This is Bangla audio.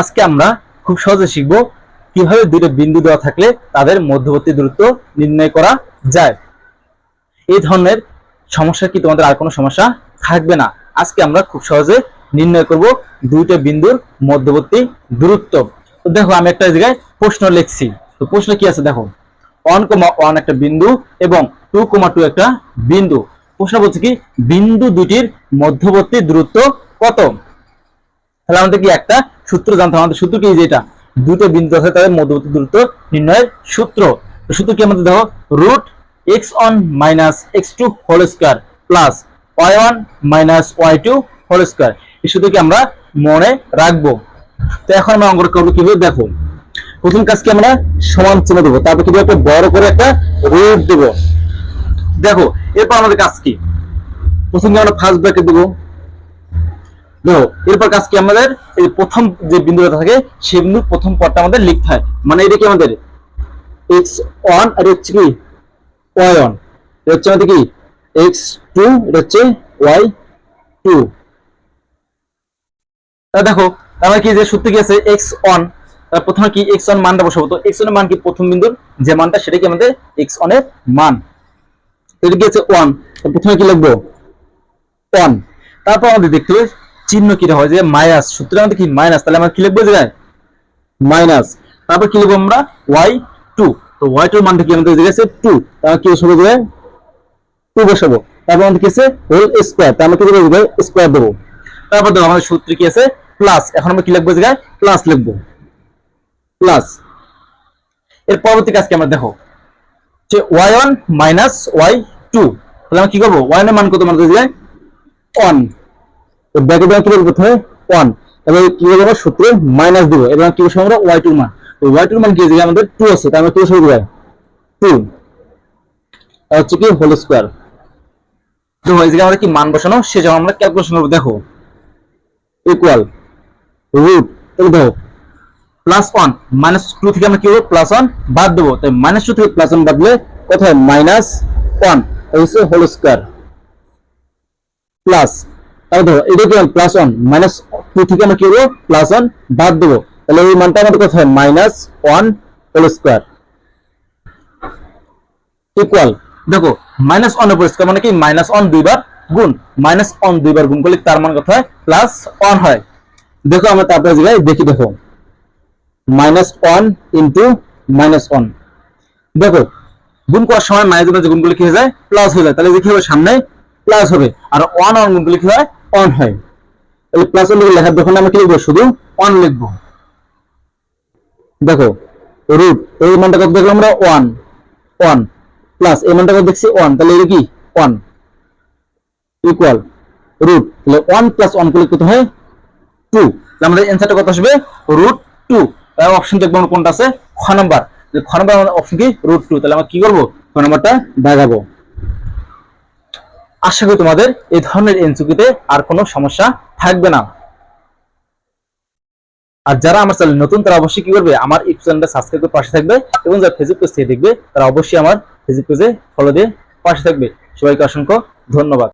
আজকে আমরা খুব সহজে শিখব কীভাবে দুটো বিন্দু দেওয়া থাকলে তাদের মধ্যবর্তী দূরত্ব নির্ণয় করা যায়। এই ধরনের সমস্যা কি তোমাদের আর কোনো সমস্যা থাকবে না। আজকে আমরা খুব সহজে নির্ণয় করব দুইটা বিন্দুর মধ্যবর্তী দূরত্ব। তো দেখো, আমি একটা জায়গায় প্রশ্ন লিখছি। তো প্রশ্ন কি আছে দেখো? ওয়ান কমা ওয়ান একটা বিন্দু এবং টু কমা টু একটা বিন্দু। প্রশ্ন বলছে কি, বিন্দু দুটির মধ্যবর্তী দূরত্ব কত? তাহলে আমাদের কি একটা সূত্র জানতে আমাদের সূত্র কি? যেটা দুটো বিন্দু আছে, তাদের মধ্যবর্তী দূরত্ব নির্ণয়ের সূত্র। সূত্র কি আমাদের দেখো? Root x one minus x two whole square plus y one minus y two whole square. এই সূত্রকে আমরা মনে রাখব? তো এখন আমরা অঙ্ক করব কীভাবে? দেখো, প্রথম কাজকে আমরা সমান চিহ্ন দেবো, তারপর কীভাবে একটা বড় করে একটা রুট দেবো। দেখো, এরপর আমাদের কাজ কি? প্রথমে আমরা ফার্স্ট ব্র্যাকেট দেবো? দেখো এরপর কাজ কি আমাদের? এই প্রথম যে বিন্দুটা থাকে, সেই বিন্দুর প্রথম পদটা আমাদের লিখতে হয়। মানে আমাদের? এক্স ওয়ান আর হচ্ছে কি? ওয়াই ওয়ান এটা হচ্ছে আমাদের কি? এক্স টু এটা হচ্ছে ওয়াই টু দেখো তাহলে কি যে সূত্র কি আছে? এক্স ওয়ান প্রথমে কি এক্স ওয়ান মানটা বসাবো? তো এক্স ওয়ানের মান কি প্রথম বিন্দুর যে মানটা, সেটা কি আমাদের এক্স ওয়ানের মান? এটা কি আছে? ওয়ান প্রথমে কি লিখব? ওয়ান তারপর আমাদের দেখতে চিহ্ন কি হয়? যে মাইনাস সূত্রে আমাদের কি মাইনাস তাহলে আমরা কি লিখব যে মাইনাস তারপর কি লিখব আমরা? ওয়াই টু তো ওয়াই টুর মানটা কি আমাদের আছে? টু তাহলে কি বসাবো যে টু বসাবো। তারপর আমাদের কি আছে? হোল স্কোয়ার তার আমরা কি দেবো? স্কোয়ার দেবো। তারপর দেখো, আমাদের সূত্রে কি আছে? প্লাস এখন আমরা কি লিখব জায়গায়? প্লাস লিখব। প্লাস এর পরবর্তী কাজকে আমরা দেখো? যে y one minus y two তাহলে আমরা কি করব? ওয়াই এর মান কত আমাদের জায়গায়? ওয়ান তো ব্র্যাকেট কি বলব প্রথমে ওয়ান এবার কি বলব আমরা সূত্রে মাইনাস দিব? এবং কি বসবো আমরা ওয়াই টুর মান। তো ওয়াই টুর মান কি আছে? আমাদের টু আছে তার মানে টু বসবো যায় টু হচ্ছে কি হোল স্কোয়ার তো এই জায়গায় আমরা কি মান বসানো? সে যখন আমরা ক্যালকুলেশন করব, দেখো। ইকুয়াল রুট দেখো। প্লাস ওয়ান মাইনাস টু থেকে আমরা কি করব? প্লাস ওয়ান বাদ দেবো। তাই মাইনাস টু থেকে প্লাস ওয়ান বাদ দিলে কোথায় মাইনাস ওয়ান হচ্ছে হোল স্কোয়ার প্লাস তাহলে ধরো এটা কি প্লাস ওয়ান মাইনাস টু থেকে আমরা কি প্লাস ওয়ান বাদ দেবো। তাহলে এই মানটা আমাদের কোথায় minus one whole square equal দেখো মাইনাস ওয়ান স্কোয়ার মানে কি? মাইনাস ওয়ান দুইবার গুণ। মাইনাস ওয়ান দুইবার গুণ করলে তার মান প্লাস ওয়ান হয়। দেখো আমরা তারপরে জায়গায় দেখি দেখো। Minus one into minus one দেখো, গুণ করার সময় মাইনাস কি হয়ে যায়? প্লাস হয়ে যায়। তাহলে দেখি হবে সামনে প্লাস হবে। আর ওয়ান ওয়ান গুণগুলো কি হয়? ওয়ান হয়। তাহলে প্লাস ওয়ান লেখার যখন আমরা কি লিখব? শুধু অন লিখব। দেখো রুট এই মানটা কত দেখলাম আমরা? ওয়ান ওয়ান প্লাস এই মানটা কত দেখছি? ওয়ান তাহলে এটা কি? ওয়ান ইকুয়াল রুট তাহলে ওয়ান প্লাস ওয়ান করলে কত হয়? টু আমাদের অ্যান্সারটা কত আসবে? রুট টু অপশন দেখব কোনটা আছে? খ নাম্বার খ নাম্বার অপশন কি? রুট টু তাহলে আমরা কি করব? খ নাম্বারটা দেখাবো। আশা করি তোমাদের এই ধরনের এনসিকিউতে আর কোনো সমস্যা থাকবে না। আর যারা আমার চ্যানেল নতুন, তারা অবশ্যই কি করবে? আমার ইউটিউব চ্যানেলটা সাবস্ক্রাইব করে পাশে থাকবে এবং যারা ফেসবুক পেজ থেকে দেখবে, তারা অবশ্যই আমার ফেসবুক পেজে ফলো দিয়ে পাশে থাকবে। সবাইকে অসংখ্য ধন্যবাদ।